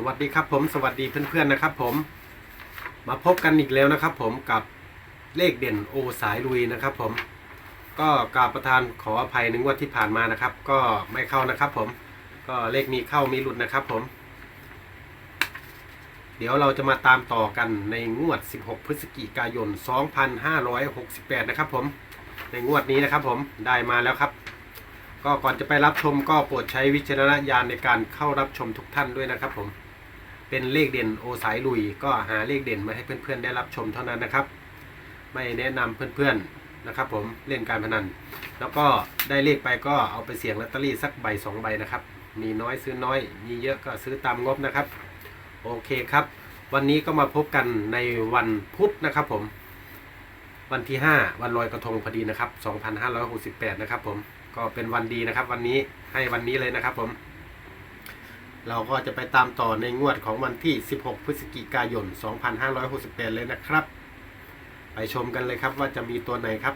สวัสดีครับผมสวัสดีเพื่อนๆนะครับผมมาพบกันอีกแล้วนะครับผมกับเลขเด่นโอสายลุยนะครับผมก็กราบประธานขออภัยในงวดที่ผ่านมานะครับ ก็ไม่เข้านะครับผมก็เลขมีเข้ามีหลุดนะครับผม เดี๋ยวเราจะมาตามต่อกันในงวด 16 พฤศจิกายน 2568 นะครับผมในงวดนี้นะครับผมได้มาแล้วครับ ก็ก่อนจะไปรับชมก็โปรดใช้วิจารณญาณในการเข้ารับชมทุกท่านด้วยนะครับผม เป็นเลขเด่นโอสายลุย ก็หาเลขเด่นมาให้เพื่อนๆได้รับชมเท่านั้นนะครับ ไม่แนะนำเพื่อนๆนะครับ ผมเล่นการพนัน แล้วก็ได้เลขไปก็เอาไปเสี่ยงลอตเตอรี่สักใบสองใบนะครับ มีน้อยซื้อน้อย มีเยอะก็ซื้อตามงบนะครับ โอเคครับ วันนี้ก็มาพบกันในวันพุธนะครับ ผม วันที่ 5 วันลอยกระทงพอดีนะครับ 2568 นะครับ ผมก็เป็นวันดีนะครับ วันนี้ให้วันนี้เลยนะครับ ผม เราก็จะไปตามต่อในงวดของวันที่ 16 พฤศจิกายน 2568 เลยนะครับ ไปชมกันเลยครับว่าจะมีตัวไหนครับ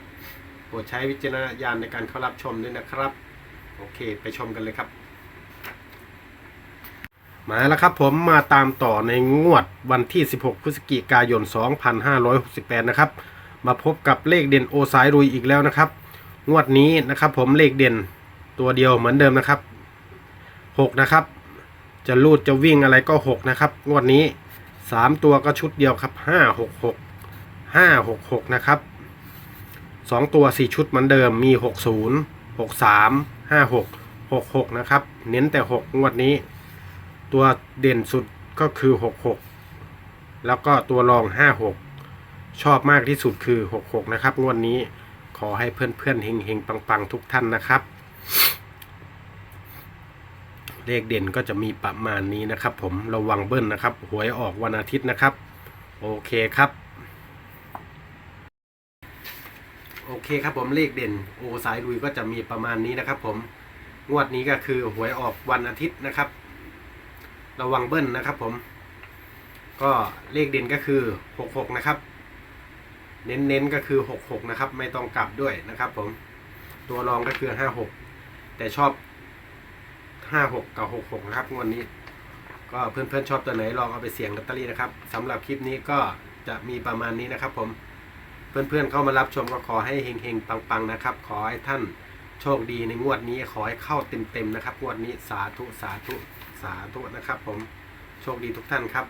โปรดใช้วิจารณญาณในการเข้ารับชมด้วยนะครับ โอเค ไปชมกันเลยครับ มาแล้วครับผมมาตามต่อในงวดวันที่ 16 พฤศจิกายน 2568 นะครับ มาพบกับเลขเด่นโอสายรุยอีกแล้วนะครับ งวดนี้นะครับผมเลขเด่นตัวเดียวเหมือนเดิมนะครับ 6 นะครับ จะลูดจะวิ่งอะไรก็6นะครับ งวดนี้3ตัวก็ชุดเดียวครับ5 6 6 5 6 6นะครับ2ตัว4ชุดเหมือนเดิมมี60 63 56 66นะครับ เน้นแต่6งวดนี้ ตัวเด่นสุดก็คือ66แล้วก็ตัวรอง56ชอบมากที่สุดคือ66นะครับ งวดนี้ขอให้เพื่อนๆเฮงๆ ปังๆ ทุกท่านนะครับ เลขเด่นก็จะมีประมาณนี้นะครับ ผมระวังเบิ้ลนะครับหวยออกวันอาทิตย์นะครับ โอเคครับ โอเคครับผมเลขเด่นโอสายลุยก็จะมีประมาณนี้นะครับ ผมงวดนี้ก็คือหวยออกวันอาทิตย์นะครับ ระวังเบิ้ลนะครับ ผม ก็เลขเด่นก็คือหกหกนะครับ เน้นๆก็คือหกหกนะครับ ไม่ต้องกลับด้วยนะครับ ผมตัวรองก็คือห้าหกแต่ชอบ ห้าหกกับหกหกนะครับงวดนี้ ก็เพื่อนๆชอบตัวไหนลองเอาไปเสี่ยงลอตเตอรี่นะครับสำหรับคลิปนี้ก็จะมีประมาณนี้นะครับ ผมเพื่อนๆเข้ามารับชมก็ขอให้เฮงๆปังๆนะครับ ขอให้ท่านโชคดีในงวดนี้ขอให้เข้าเต็มๆนะครับงวดนี้สาธุสาธุสาธุนะครับ ผมโชคดีทุกท่านครับ